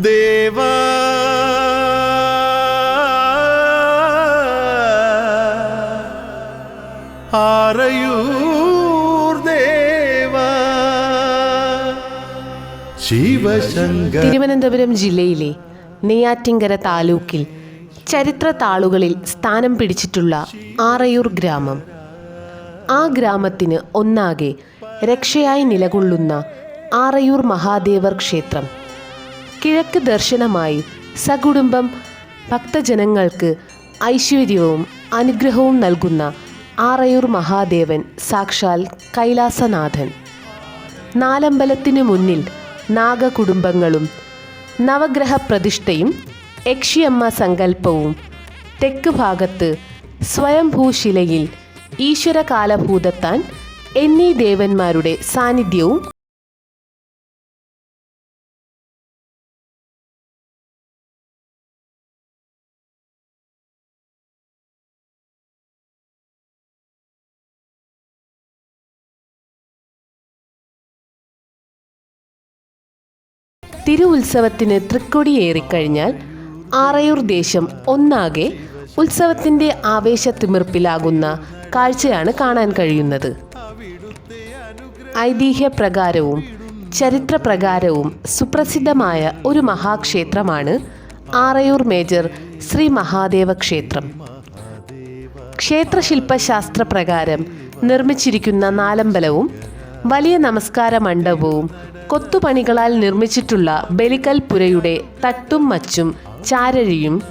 ദേവാ. ദേവ. തിരുവനന്തപുരം ജില്ലയിലെ നെയ്യാറ്റിങ്കര താലൂക്കിൽ ചരിത്ര താളുകളിൽ സ്ഥാനം പിടിച്ചിട്ടുള്ള ആറയൂർ ഗ്രാമം. ആ ഗ്രാമത്തിന് ഒന്നാകെ രക്ഷയായി നിലകൊള്ളുന്ന ആറയൂർ മഹാദേവർ ക്ഷേത്രം. കിഴക്ക് ദർശനമായി സകുടുംബം ഭക്തജനങ്ങൾക്ക് ഐശ്വര്യവും അനുഗ്രഹവും നൽകുന്ന ആറയൂർ മഹാദേവൻ സാക്ഷാൽ കൈലാസനാഥൻ. നാലമ്പലത്തിനു മുന്നിൽ നാഗകുടുംബങ്ങളും നവഗ്രഹ പ്രതിഷ്ഠയും യക്ഷിയമ്മ സങ്കല്പവും തെക്ക് ഭാഗത്ത് സ്വയംഭൂശിലയിൽ ഈശ്വരകാലഭൂതത്താൻ എന്നീ ദേവന്മാരുടെ സാന്നിധ്യവും തിരുവുത്സവത്തിന് തൃക്കൊടിയേറിക്കഴിഞ്ഞാൽ ആറയൂർ ദേശം ഒന്നാകെ ഉത്സവത്തിന്റെ ആവേശത്തിമിർപ്പിലാകുന്ന കാഴ്ചയാണ് കാണാൻ കഴിയുന്നത്. ഐതിഹ്യപ്രകാരവും ചരിത്രപ്രകാരവും സുപ്രസിദ്ധമായ ഒരു മഹാക്ഷേത്രമാണ് ആറയൂർ മേജർ ശ്രീ മഹാദേവ ക്ഷേത്രം ക്ഷേത്രശില്പശാസ്ത്രപ്രകാരം നിർമ്മിച്ചിരിക്കുന്ന നാലമ്പലവും വലിയ നമസ്കാര മണ്ഡപവും കൊത്തുപണികളാൽ നിർമ്മിച്ചിട്ടുള്ള ബലിക്കൽപുരയുടെ തട്ടും മച്ചും ചാരഴിയും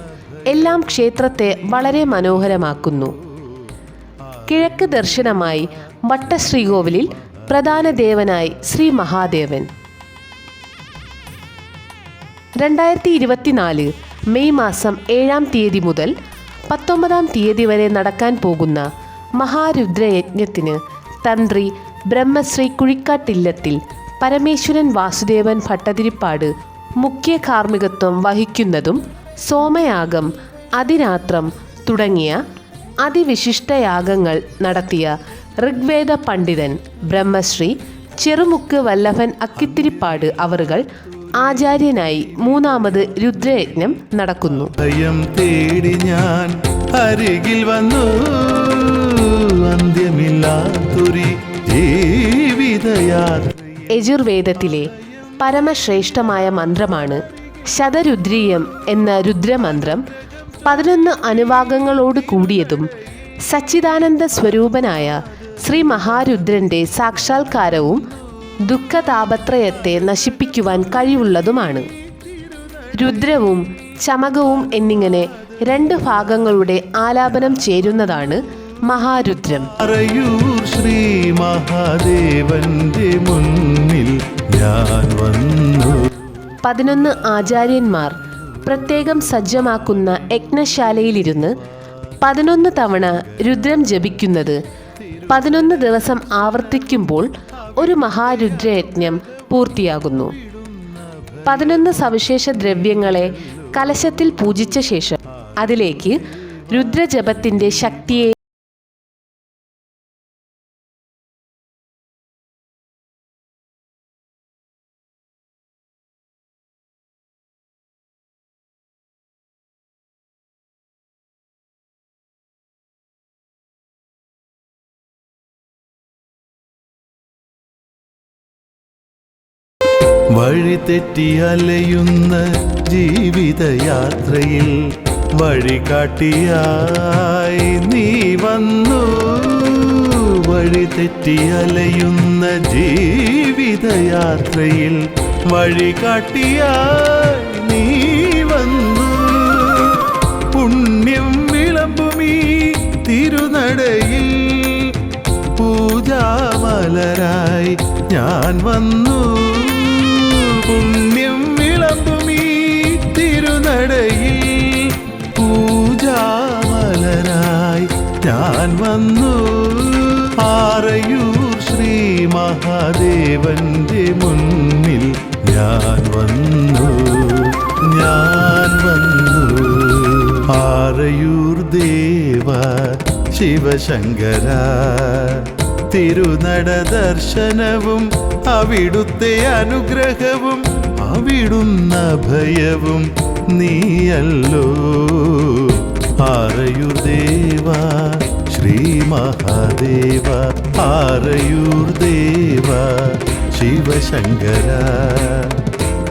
എല്ലാം ക്ഷേത്രത്തെ വളരെ മനോഹരമാക്കുന്നു. കിഴക്ക് ദർശനമായി വട്ടശ്രീകോവിലിൽ പ്രധാന ദേവനായി ശ്രീ മഹാദേവൻ. രണ്ടായിരത്തി ഇരുപത്തിനാല് മെയ് മാസം ഏഴാം തീയതി മുതൽ പത്തൊമ്പതാം തീയതി വരെ നടക്കാൻ പോകുന്ന മഹാരുദ്രയജ്ഞത്തിന് തന്ത്രി ബ്രഹ്മശ്രീ കുഴിക്കാട്ടില്ലത്തിൽ പരമേശ്വരൻ വാസുദേവൻ ഭട്ടതിരിപ്പാട് മുഖ്യ കാർമ്മികത്വം വഹിക്കുന്നതും സോമയാഗം അതിരാത്രം തുടങ്ങിയ അതിവിശിഷ്ടയാഗങ്ങൾ നടത്തിയ ഋഗ്വേദ പണ്ഡിതൻ ബ്രഹ്മശ്രീ ചെറുമുക്ക് വല്ലഭൻ അക്കിത്തിരിപ്പാട് അവറുകൾ ആചാര്യനായി മൂന്നാമത് രുദ്രയജ്ഞം നടക്കുന്നു. തേടി ഞാൻ അരികിൽ വന്നു. അന്ത്യമില്ലാത്തൊരു ജീവിതയാത്ര യജുർവേദത്തിലെ പരമശ്രേഷ്ഠമായ മന്ത്രമാണ് ശതരുദ്രീയം എന്ന രുദ്രമന്ത്രം പതിനൊന്ന് അനുവാഗങ്ങളോട് കൂടിയതും സച്ചിദാനന്ദ സ്വരൂപനായ ശ്രീ മഹാരുദ്രന്റെ സാക്ഷാത്കാരവും ദുഃഖതാപത്രയത്തെ നശിപ്പിക്കുവാൻ കഴിവുള്ളതുമാണ്. രുദ്രവും ചമകവും എന്നിങ്ങനെ രണ്ട് ഭാഗങ്ങളുടെ ആലാപനം ചേരുന്നതാണ് മഹാരുദ്രം. അറയൂർ ശ്രീ മഹാദേവന്റെ മുന്നിൽ ഞാൻ വന്നു. പതിനൊന്ന് ആചാര്യന്മാർ പ്രത്യേകം സജ്ജമാക്കുന്ന യജ്ഞശാലയിലിരുന്ന് പതിനൊന്ന് തവണ രുദ്രം ജപിക്കുന്നത്. പതിനൊന്ന് ദിവസം ആവർത്തിക്കുമ്പോൾ ഒരു മഹാരുദ്രയജ്ഞം പൂർത്തിയാകുന്നു. പതിനൊന്ന് സവിശേഷ ദ്രവ്യങ്ങളെ കലശത്തിൽ പൂജിച്ച ശേഷം അതിലേക്ക് രുദ്രജപത്തിന്റെ ശക്തിയെ വഴി തെറ്റി അലയുന്ന ജീവിതയാത്രയിൽ വഴി കാട്ടിയായി നീ വന്നു. വഴി തെറ്റി അലയുന്ന ജീവിതയാത്രയിൽ വഴി കാട്ടിയായി നീ വന്നു. പുണ്യം വിളമ്പുമീ തിരുനടയിൽ പൂജാമലരായി ഞാൻ വന്നു. പുണ്യം വിളമ്പുമീ തിരുനടയിൽ. പൂജാമലരായി ഞാൻ വന്നു. ആറയൂർ ശ്രീ മഹാദേവന്റെ മുന്നിൽ ഞാൻ വന്നു. ഞാൻ വന്നു. ആറയൂർ ദേവ ശിവശങ്കര തിരുനട ദർശനവും അവിടുത്തെ അനുഗ്രഹവും അവിടുന്ന ഭയവും നീയല്ലോ. ആറയൂർ ശ്രീ മഹാദേവ ആറയൂർ ശിവശങ്കര.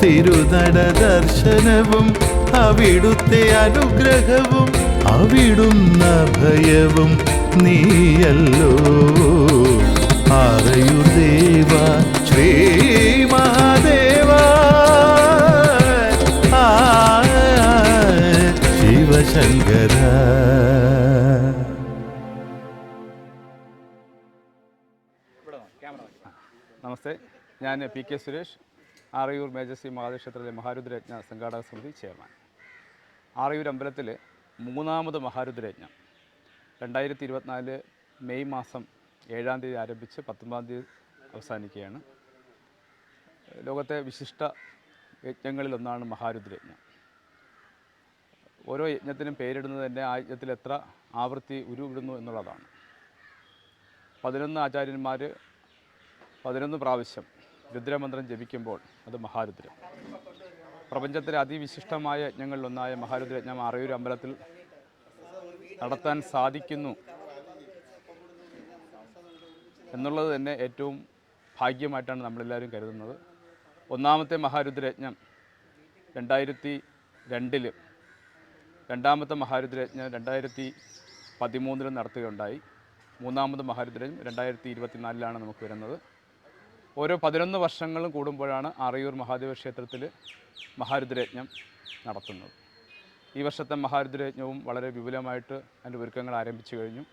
തിരുനട ദർശനവും അവിടുത്തെ അനുഗ്രഹവും അവിടുന്ന ഭയവും നീയല്ലോ. അറയുദേവ ദേവ ശ്രീ മഹാദേവ. ശിവശങ്കര. നമസ്തേ ഞാൻ പി കെ സുരേഷ് ആറയൂർ മേജസ്വി മഹാദേവ ക്ഷേത്രത്തിലെ മഹാരുദ്രയജ്ഞ സംഘാടക സമിതി ചെയർമാൻ. ആറയൂർ അമ്പലത്തിൽ മൂന്നാമത് മഹാരുദ്രയജ്ഞം. രണ്ടായിരത്തി ഇരുപത്തിനാല് മെയ് മാസം ഏഴാം തീയതി ആരംഭിച്ച് പത്തൊമ്പതാം തീയതി അവസാനിക്കുകയാണ്. ലോകത്തെ വിശിഷ്ട യജ്ഞങ്ങളിലൊന്നാണ് മഹാരുദ്രയജ്ഞം. ഓരോ യജ്ഞത്തിനും പേരിടുന്നത് തന്നെ ആ യജ്ഞത്തിൽ എത്ര ആവൃത്തി ഉരുവിടുന്നു എന്നുള്ളതാണ്. പതിനൊന്ന് ആചാര്യന്മാർ പതിനൊന്ന് പ്രാവശ്യം രുദ്രമന്ത്രം ജപിക്കുമ്പോൾ അത് മഹാരുദ്രം പ്രപഞ്ചത്തിലെ അതിവിശിഷ്ടമായ യജ്ഞങ്ങളിലൊന്നായ മഹാരുദ്രയജ്ഞം അറിയൂർ അമ്പലത്തിൽ നടത്താൻ സാധിക്കുന്നു എന്നുള്ളത് തന്നെ ഏറ്റവും ഭാഗ്യമായിട്ടാണ് നമ്മളെല്ലാവരും കരുതുന്നത്. ഒന്നാമത്തെ മഹാരുദ്രയജ്ഞം രണ്ടായിരത്തി രണ്ടിൽ രണ്ടാമത്തെ മഹാരുദ്രയജ്ഞം രണ്ടായിരത്തി പതിമൂന്നിൽ നടത്തുകയുണ്ടായി. മൂന്നാമത് മഹാരുദ്രയജ്ഞം രണ്ടായിരത്തി ഇരുപത്തിനാലിലാണ് നമുക്ക് വരുന്നത്. ഓരോ പതിനൊന്ന് വർഷങ്ങളും കൂടുമ്പോഴാണ് ആറയൂർ മഹാദേവ ക്ഷേത്രത്തിൽ മഹാരുദ്രയജ്ഞം നടത്തുന്നത്. ഈ വർഷത്തെ മഹാരുദ്രയജ്ഞവും വളരെ വിപുലമായിട്ട് അതിന്റെ ഒരുക്കങ്ങൾ ആരംഭിച്ചു കഴിഞ്ഞു.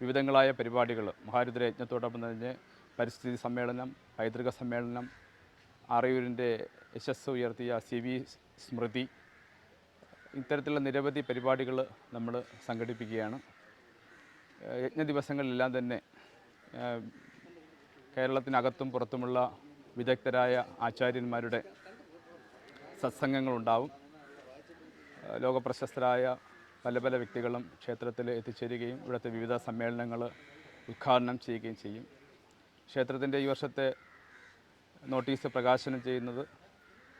വിവിധങ്ങളായ പരിപാടികൾ മഹാരുദ്രയജ്ഞത്തോടൊപ്പം തന്നെ പരിസ്ഥിതി സമ്മേളനം പൈതൃക സമ്മേളനം ആറയൂരിന്റെ യശസ് ഉയർത്തിയ സി വി സ്മൃതി ഇത്തരത്തിലുള്ള നിരവധി പരിപാടികൾ നമ്മൾ സംഘടിപ്പിക്കുകയാണ്. യജ്ഞ ദിവസങ്ങളിലെല്ലാം തന്നെ കേരളത്തിനകത്തും പുറത്തുമുള്ള വിദഗ്ധരായ ആചാര്യന്മാരുടെ സത്സംഗങ്ങളുണ്ടാവും. ലോകപ്രശസ്തരായ പല പല വ്യക്തികളും ക്ഷേത്രത്തിൽ എത്തിച്ചേരുകയും ഇവിടുത്തെ വിവിധ സമ്മേളനങ്ങൾ ഉദ്ഘാടനം ചെയ്യുകയും ചെയ്യും. ക്ഷേത്രത്തിന്റെ ഈ വർഷത്തെ നോട്ടീസ് പ്രകാശനം ചെയ്യുന്നത്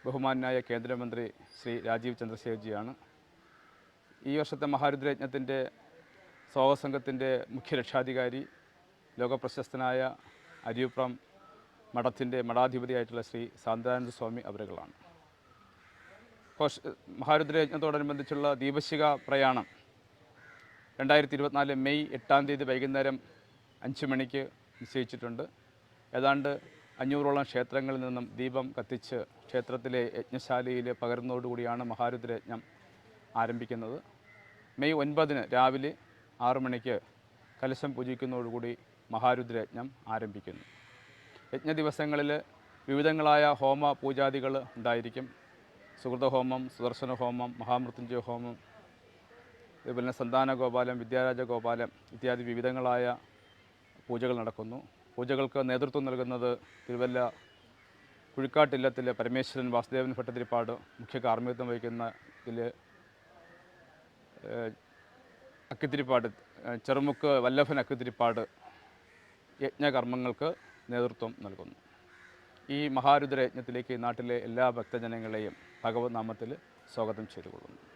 ബഹുമാനായ കേന്ദ്രമന്ത്രി ശ്രീ രാജീവ് ചന്ദ്രശേഖർജിയാണ്. ഈ വർഷത്തെ മഹാരുദ്രയജ്ഞത്തിന്റെ മുഖ്യ രക്ഷാധികാരി ലോകപ്രശസ്തനായ അരിയുപ്രം മഠത്തിന്റെ മഠാധിപതിയായിട്ടുള്ള ശ്രീ സാന്താനന്ദ സ്വാമി അവരുകളാണ്. കോശ മഹാരുദ്രയജ്ഞത്തോടനുബന്ധിച്ചുള്ള ദീപശിക പ്രയാണം രണ്ടായിരത്തി ഇരുപത്തിനാല് മെയ് എട്ടാം തീയതി വൈകുന്നേരം അഞ്ച് മണിക്ക് നിശ്ചയിച്ചിട്ടുണ്ട്. ഏതാണ്ട് അഞ്ഞൂറോളം ക്ഷേത്രങ്ങളിൽ നിന്നും ദീപം കത്തിച്ച് ക്ഷേത്രത്തിലെ യജ്ഞശാലയിൽ പകരുന്നതോടുകൂടിയാണ് മഹാരുദ്രയജ്ഞം ആരംഭിക്കുന്നത്. മെയ് ഒൻപതിന് രാവിലെ ആറു മണിക്ക് കലശം പൂജിക്കുന്നതോടുകൂടി മഹാരുദ്രയജ്ഞം ആരംഭിക്കുന്നു. യജ്ഞ ദിവസങ്ങളിൽ വിവിധങ്ങളായ ഹോമ പൂജാദികൾ ഉണ്ടായിരിക്കും. സുഹൃതഹോമം സുദർശന ഹോമം മഹാമൃത്യുഞ്ജയ ഹോമം അതുപോലെ സന്താന ഗോപാലം വിദ്യാരാജ ഗോപാലം ഇത്യാദി വിവിധങ്ങളായ പൂജകൾ നടക്കുന്നു. പൂജകൾക്ക് നേതൃത്വം നൽകുന്നത് തിരുവല്ല കുഴിക്കാട്ടില്ലത്തിലെ പരമേശ്വരൻ വാസുദേവൻ ഭട്ടതിരിപ്പാട് മുഖ്യ കാർമ്മികത്വം വഹിക്കുന്ന ഇതിൽ അക്കിത്തിരിപ്പാട് ചെറുമുക്ക് വല്ലഭൻ അക്കിത്തിരിപ്പാട് യജ്ഞകർമ്മങ്ങൾക്ക് നേതൃത്വം നൽകുന്നു. ഈ മഹാരുദ്ര യജ്ഞത്തിലേക്ക് നാട്ടിലെ എല്ലാ ഭക്തജനങ്ങളെയും ഭഗവത് നാമത്തിൽ സ്വാഗതം ചെയ്തുകൊള്ളുന്നു.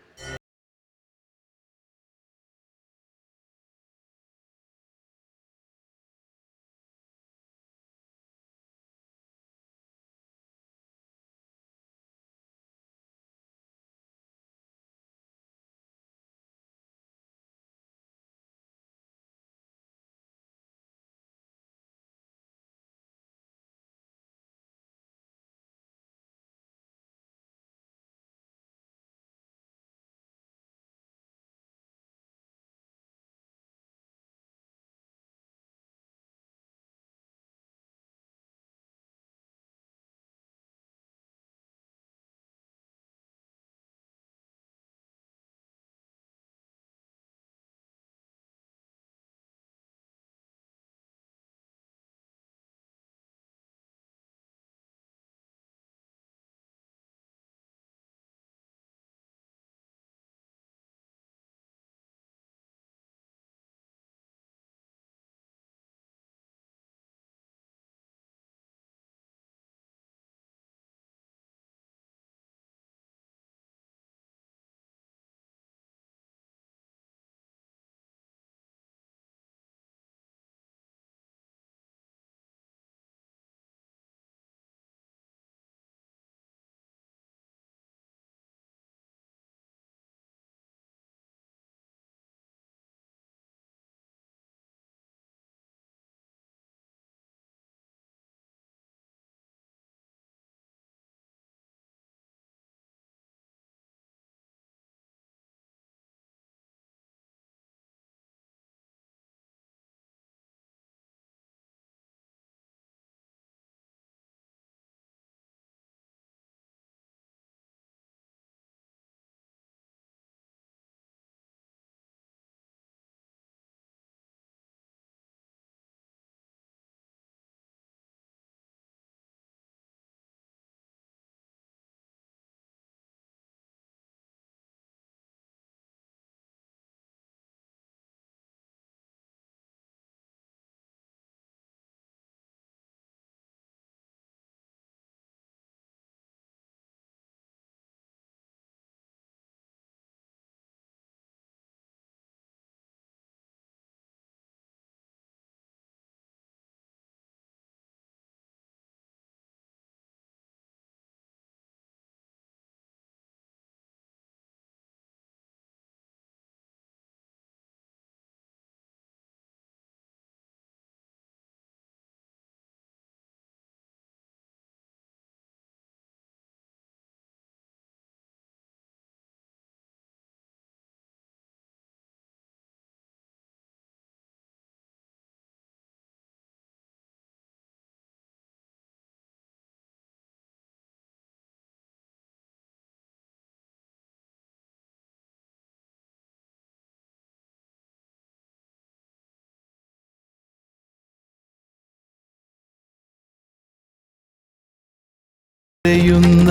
യുന്ന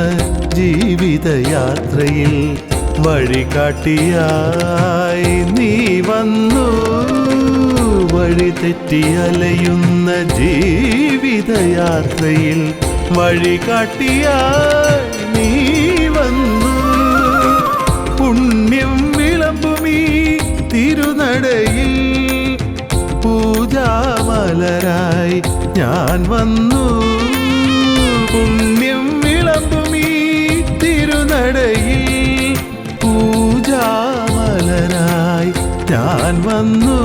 ജീവിതയാത്രയിൽ വഴികാട്ടിയായി നീ വന്നു. വഴി തെറ്റി അലയുന്ന ജീവിതയാത്രയിൽ വഴികാട്ടിയായി നീ വന്നു. പുണ്യം വിളമ്പുമീ തിരുനടയിൽ പൂജാമലരായി ഞാൻ വന്നു. തിരുനടയിൽ പൂജാമലരായി ഞാൻ വന്നു.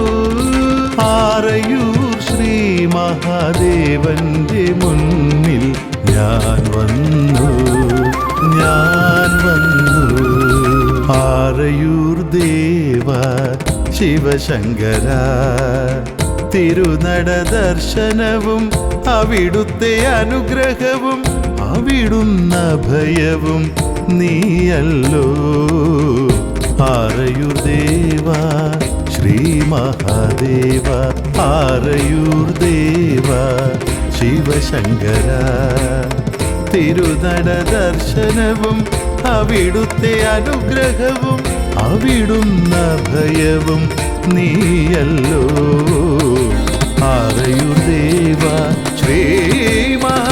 ആറയൂർ ശ്രീ മഹാദേവന്റെ മുന്നിൽ ഞാൻ വന്നു. ഞാൻ വന്നു. ആറയൂർ ദേവ ശിവശങ്കര തിരുനട ദർശനവും അവിടുത്തെ അനുഗ്രഹവും അവിടുന്ന ഭയവും നീയല്ലോ. ആറയൂർ ശ്രീ മഹാദേവ ആറയൂർ ശിവശങ്കര. തിരുനട ദർശനവും അവിടുത്തെ അനുഗ്രഹവും അവിടുന്ന ഭയവും നീയല്ലോ. ആറയൂർ ദേവ ശ്രീ മഹാദേവ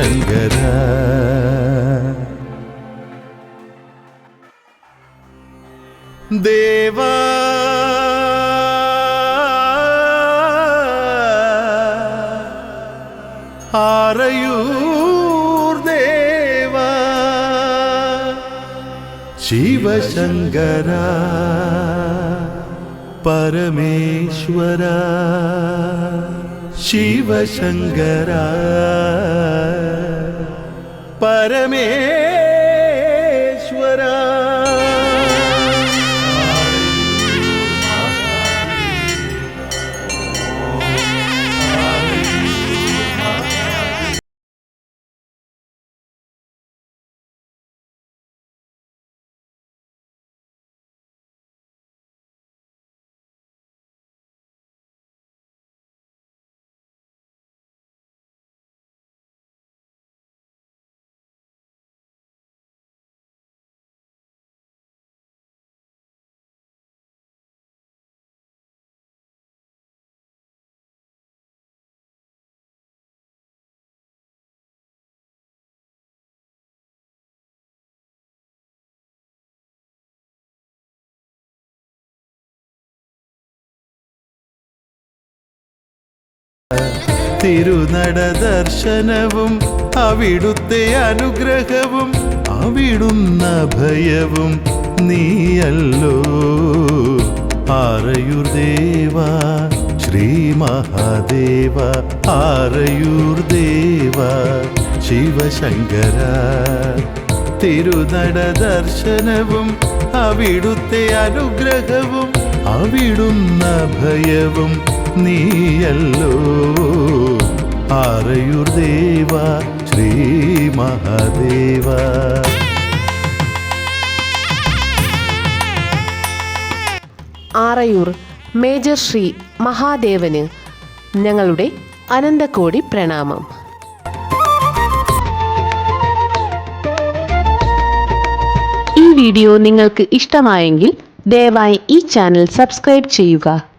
ശിവശങ്കര ദേവാ. ആറയൂർ ദേവാ. ശിവശങ്കര. പരമേശ്വര. ശിവശങ്കര. പരമേശ്വര. തിരുനട ദർശനവും അവിടുത്തെ അനുഗ്രഹവും അവിടുന്ന ഭയവും നീയല്ലോ. ആറയൂർ ദേവ ശ്രീ മഹാദേവ ആറയൂർ ദേവ ശിവശങ്കര. തിരുനട ദർശനവും അവിടുത്തെ അനുഗ്രഹവും അവിടുന്ന ഭയവും നീയല്ലോ. ആറയൂർ ദേവ ശ്രീ മഹാദേവ. ആറയൂർ മേജർ ശ്രീ മഹാദേവന് ഞങ്ങളുടെ അനന്തകോടി പ്രണാമം. ഈ വീഡിയോ നിങ്ങൾക്ക് ഇഷ്ടമായെങ്കിൽ ദയവായി ഈ ചാനൽ സബ്സ്ക്രൈബ് ചെയ്യുക.